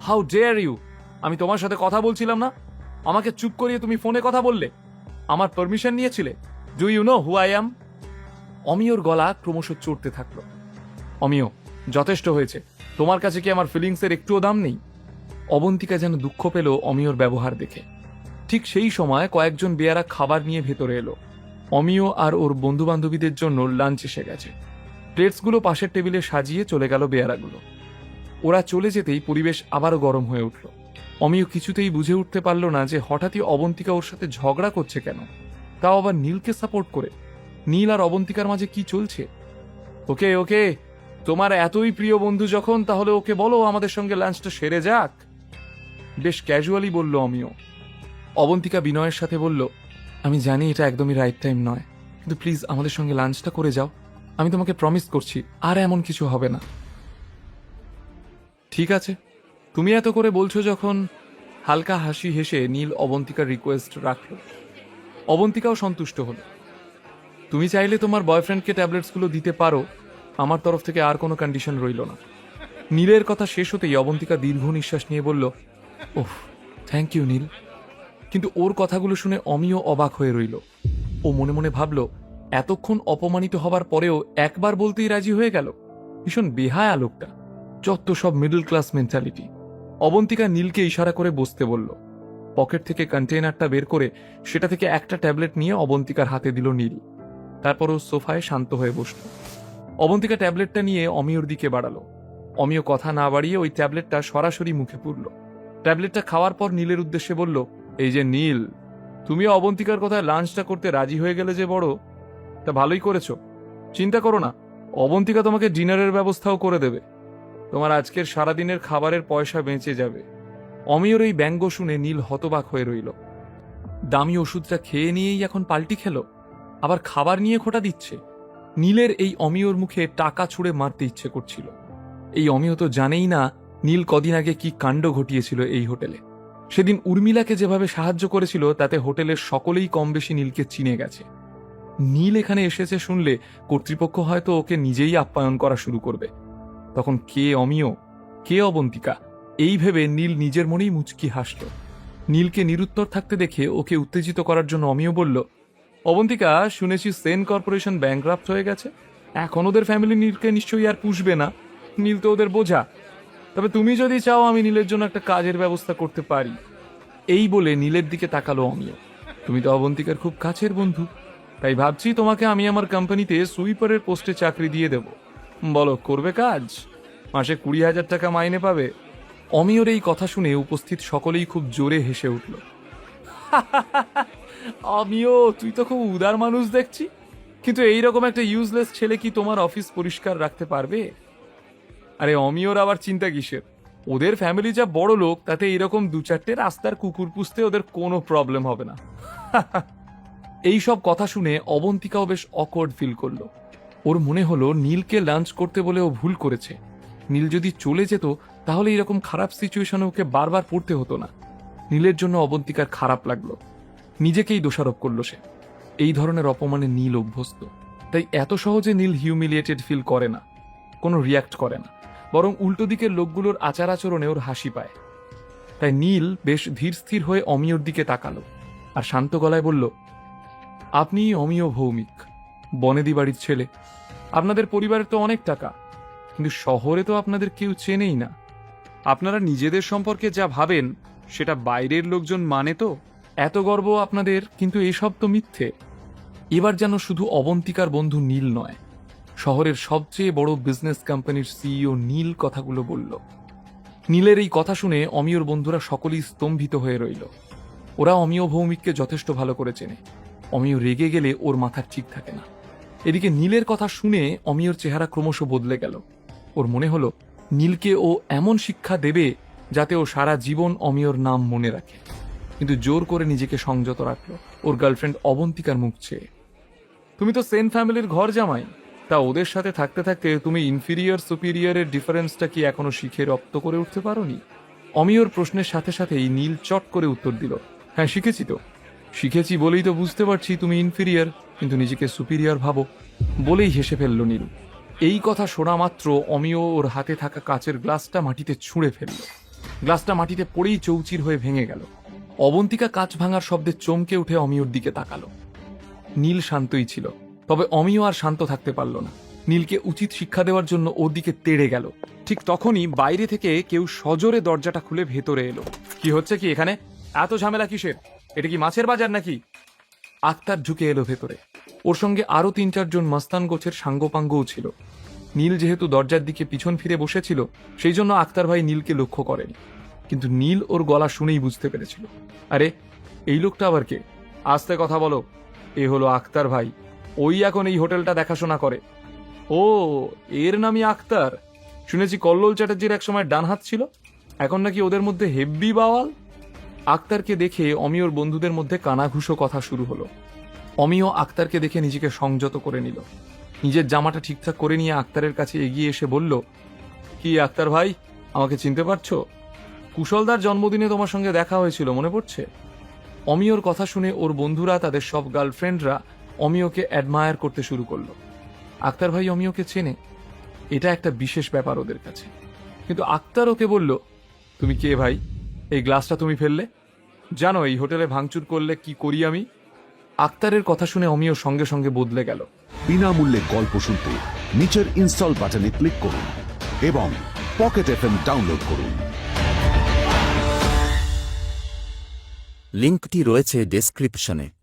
How dare you আমি তোমার সাথে কথা বলছিলাম না। আমাকে চুপ করিয়ে তুমি ফোনে কথা বললে। আমার পারমিশন নিয়েছিলে। Do you know who I am অমিয়র গলা ক্রমশ চড়তে থাকল। অমিয়, যথেষ্ট হয়েছে। তোমার কাছে কি আমার ফিলিংসের একটুও দাম নেই? অবন্তিকা যেন দুঃখ পেল অমিয়র ব্যবহার দেখে। ঠিক সেই সময় কয়েকজন বেয়ারা খাবার নিয়ে ভেতরে এলো। অমিয় আর ওর বন্ধু বান্ধবীদের জন্য লাঞ্চ এসে গেছে। প্লেটসগুলো পাশের টেবিলে সাজিয়ে চলে গেল বেয়ারাগুলো। ওরা চলে যেতেই পরিবেশ আবারও গরম হয়ে উঠল। অমিয় কিছুতেই বুঝে উঠতে পারল না যে হঠাৎই অবন্তিকা ওর সাথে ঝগড়া করছে কেন। তাও আবার নীলকে সাপোর্ট করে। নীল আর অবন্তিকার মাঝে কি চলছে? ওকে ওকে, তোমার এতই প্রিয় বন্ধু যখন, তাহলে ওকে বলো আমাদের সঙ্গে লাঞ্চটা সেরে যাক। বেশ ক্যাজুয়ালি বলল অমিয়। অবন্তিকা বিনয়ের সাথে বলল, আমি জানি এটা একদমই রাইট টাইম নয়, কিন্তু প্লিজ আমাদের সঙ্গে লাঞ্চটা করে যাও। আমি তোমাকে প্রমিস করছি, আর এমন কিছু হবে না। ঠিক আছে। তুমি এত করে বলছো যখন হালকা হাসি হেসে নীল অবন্তিকার রিকোয়েস্ট রাখল। অবন্তিকাও সন্তুষ্ট হলো। তুমি চাইলে তোমার বয়ফ্রেন্ডকে ট্যাবলেটসগুলো দিতে পারো, আমার তরফ থেকে আর কোনো কন্ডিশন রইল না। নীলের কথা শেষ হতেই অবন্তিকা দীর্ঘ নিঃশ্বাস নিয়ে বলল ওহ থ্যাংক ইউ নীল। কিন্তু ওর কথাগুলো শুনে অমিও অবাক হয়ে রইল। ও মনে মনে ভাবল, এতক্ষণ অপমানিত হবার পরেও একবার বলতেই রাজি হয়ে গেল? ভীষণ বেহায়া লোকটা। যত সব মিডল ক্লাস মেন্টালিটি অবন্তিকা নীলকে ইশারা করে বসতে বলল। পকেট থেকে কন্টেনারটা বের করে সেটা থেকে একটা ট্যাবলেট নিয়ে অবন্তিকার হাতে দিল নীল। তারপর ও সোফায় শান্ত হয়ে বসল। অবন্তিকা ট্যাবলেটটা নিয়ে অমিয়র দিকে বাড়ালো। অমিয় কথা না বাড়িয়ে ওই ট্যাবলেটটা সরাসরি মুখে পুরল ট্যাবলেটটা খাওয়ার পর নীলের উদ্দেশ্যে বলল, এই যে নীল, তুমি অবন্তিকার কথায় লাঞ্চটা করতে রাজি হয়ে গেলে যে বড়? তা ভালোই করেছ। চিন্তা করো না, অবন্তিকা তোমাকে ডিনারের ব্যবস্থাও করে দেবে। তোমার আজকের সারাদিনের খাবারের পয়সা বেঁচে যাবে। অমিয়র এই ব্যঙ্গ শুনে নীল হতবাক হয়ে রইল। দামি ওষুধটা খেয়ে নিয়েই এখন পাল্টি খেলো, আবার খাবার নিয়ে খোটা দিচ্ছে। নীলের এই অমিয়র মুখে টাকা ছুঁড়ে মারতে ইচ্ছে করছিল। এই অমিয় তো জানেই না নীল কদিন আগে কি কাণ্ড ঘটিয়েছিল এই হোটেলে। সেদিন উর্মিলাকে যেভাবে সাহায্য করেছিল, তাতে হোটেলের সকলেই কম বেশি নীলকে চিনে গেছে। নীল এখানে এসেছে শুনলে কর্তৃপক্ষ হয়তো ওকে নিজেই আপ্যায়ন করা শুরু করবে। তখন কে অমিয়, কে অবন্তিকা, এই ভেবে নীল নিজের মনেই মুচকি হাসল। নীলকে নিরুত্তর থাকতে দেখে ওকে উত্তেজিত করার জন্য অমিয় বলল, অবন্তিকা, শুনেছি সেন কর্পোরেশন ব্যাংক্রাফ্ট হয়ে গেছে। এখন ওদের ফ্যামিলি নীলকে নিশ্চয়ই আর পুষবে না। নীল তো ওদের বোঝা। তবে তুমি যদি চাও আমি নীলের জন্য একটা কাজের ব্যবস্থা করতে পারি। এই বলে নীলের দিকে তাকালো অমিয়। তুমি তো অবন্তিকার খুব কাছের বন্ধু। তাই ভাবছি তোমাকে আমি আমার কোম্পানিতে সুইপারের পোস্টে চাকরি দিয়ে দেব। বলো, করবে কাজ? মাসে কুড়ি হাজার টাকা মাইনে পাবে? অমিয়র এই কথা শুনে উপস্থিত সকলেই খুব জোরে হেসে উঠল। আমিও তুই তো খুব উদার মানুষ দেখছি। কিন্তু এইরকম একটা ইউজলেস ছেলে কি তোমার অফিস পরিষ্কার রাখতে পারবে? আরে অমিওর আবার চিন্তা কিসের? ওদের ফ্যামিলি যা বড় লোক, তাতে এরকম দু চারটে রাস্তার কুকুর পুষতে ওদের কোনো প্রবলেম হবে না। এই সব কথা শুনে অবন্তিকাও বেশ অকওয়ার্ড ফিল করল। ওর মনে হলো নীলকে লাঞ্চ করতে বলে ও ভুল করেছে। নীল যদি চলে যেত, তাহলে এরকম খারাপ সিচুয়েশনে ওকে বারবার পড়তে হতো না। নীলের জন্য অবন্তিকার খারাপ লাগল। নিজেকেই দোষারোপ করল সে। এই ধরনের অপমানে নীল অভ্যস্ত। তাই এত সহজে নীল হিউমিলিয়েটেড ফিল করে না। কোনো রিয়াক্ট করে না। বরং উল্টো দিকের লোকগুলোর আচার আচরণে ওর হাসি পায়। তাই নীল বেশ ধীর স্থির হয়ে অমিয়র দিকে তাকালো। আর শান্ত গলায় বলল আপনি অমিয় ভৌমিক। বনেদি বাড়ির ছেলে। আপনাদের পরিবারের তো অনেক টাকা, কিন্তু শহরে তো আপনাদের কেউ চেনেই না। আপনারা নিজেদের সম্পর্কে যা ভাবেন, সেটা বাইরের লোকজন মানে তো? এত গর্ব আপনাদের, কিন্তু এসব তো মিথ্যে। এবার যেন শুধু অবন্তিকার বন্ধু নীল নয়, শহরের সবচেয়ে বড় বিজনেস কোম্পানির সিইও নীল কথাগুলো বলল। নীলের এই কথা শুনে অমিয়র বন্ধুরা সকলেই স্তম্ভিত হয়ে রইল। ওরা অমিয় ভৌমিককে যথেষ্ট ভালো করে চেনে। অমিয় রেগে গেলে ওর মাথার ঠিক থাকে না। এদিকে নীলের কথা শুনে অমিয়র চেহারা ক্রমশ বদলে গেল। ওর মনে হলো, নীলকে ও এমন শিক্ষা দেবে যাতে ও সারা জীবন অমিয়র নাম মনে রাখে। কিন্তু জোর করে নিজেকে সংযত রাখল। ওর গার্লফ্রেন্ড অবন্তিকার মুখ চেয়ে। তুমি তো সেন ফ্যামিলির ঘর জামাই। তা ওদের সাথে থাকতে থাকতে তুমি ইনফিরিয়র সুপিরিয়রের ডিফারেন্সটা কি এখনও শিখে রপ্ত করে উঠতে পারোনি? অমিয়র প্রশ্নের সাথে সাথেই নীল চট করে উত্তর দিল হ্যাঁ শিখেছি তো। শিখেছি বলেই তো বুঝতে পারছি তুমি ইনফিরিয়ার কিন্তু নিজেকে সুপিরিয়র ভাবো, বলেই হেসে ফেলল নীল। এই কথা শোনা মাত্র অমিয় ওর হাতে থাকা কাচের গ্লাসটা মাটিতে ছুঁড়ে ফেলল। গ্লাসটা মাটিতে পড়েই চৌচির হয়ে ভেঙে গেল। অবন্তিকা কাঁচ ভাঙার শব্দে চমকে উঠে অমিয়র দিকে তাকালো। নীল শান্তই ছিল, তবে অমিয় আর শান্ত থাকতে পারল না। নীলকে উচিত শিক্ষা দেওয়ার জন্য ওর দিকে তেড়ে গেল। ঠিক তখনই বাইরে থেকে কেউ সজোরে দরজাটা খুলে ভেতরে এলো। কি হচ্ছে কি এখানে? এত ঝামেলা কিসের? এটা কি মাছের বাজার নাকি? আক্তার ঢুকে এলো ভেতরে। ওর সঙ্গে আরও তিন চারজন মাস্তান গোছের সাঙ্গপাঙ্গও ছিল। নীল যেহেতু দরজার দিকে পিছন ফিরে বসেছিল, সেই জন্য আক্তার ভাই নীলকে লক্ষ্য করেনি। কিন্তু নীল ওর গলা শুনেই বুঝতে পেরেছিল। আরে, এই লোকটা আবার কে? আস্তে কথা বলো। এ হলো আক্তার ভাই। ওই এখন এই হোটেলটা দেখাশোনা করে। ও, এর নামই আক্তার। শুনেছি কল্লোল চ্যাটার্জির এক সময় ডান হাত ছিল। এখন নাকি ওদের মধ্যে হেব্বি বাওয়াল। আক্তারকে দেখে অমিয়র বন্ধুদের মধ্যে কানাঘুষো কথা শুরু হলো। অমিয় আক্তারকে দেখে নিজেকে সংযত করে নিল। নিজের জামাটা ঠিকঠাক করে নিয়ে আক্তারের কাছে এগিয়ে এসে বলল, কি আক্তার ভাই, আমাকে চিনতে পারছ? কুশলদার জন্মদিনে তোমার সঙ্গে দেখা হয়েছিল, মনে পড়ছে? অমিয়র কথা শুনে ওর বন্ধুরা, তাদের সব গার্লফ্রেন্ডরা অমিয়কে অ্যাডমায়ার করতে শুরু করল। আক্তার ভাই অমিয়কে চেনে। এটা একটা বিশেষ ব্যাপার ওদের কাছে। কিন্তু আক্তার ওকে বলল, তুমি কে ভাই? এই গ্লাসটা তুমি ফেললে? জানো এই হোটেলে ভাঙচুর করলে কি করি আমি? আক্তারের কথা শুনে অমিও সঙ্গে সঙ্গে বদলে গেল। বিনামূল্যে গল্প শুনতে নিচের ইনস্টল বাটনে ক্লিক করুন এবং পকেট এফএম ডাউনলোড করুন। লিঙ্কটি রয়েছে ডেসক্রিপশনে।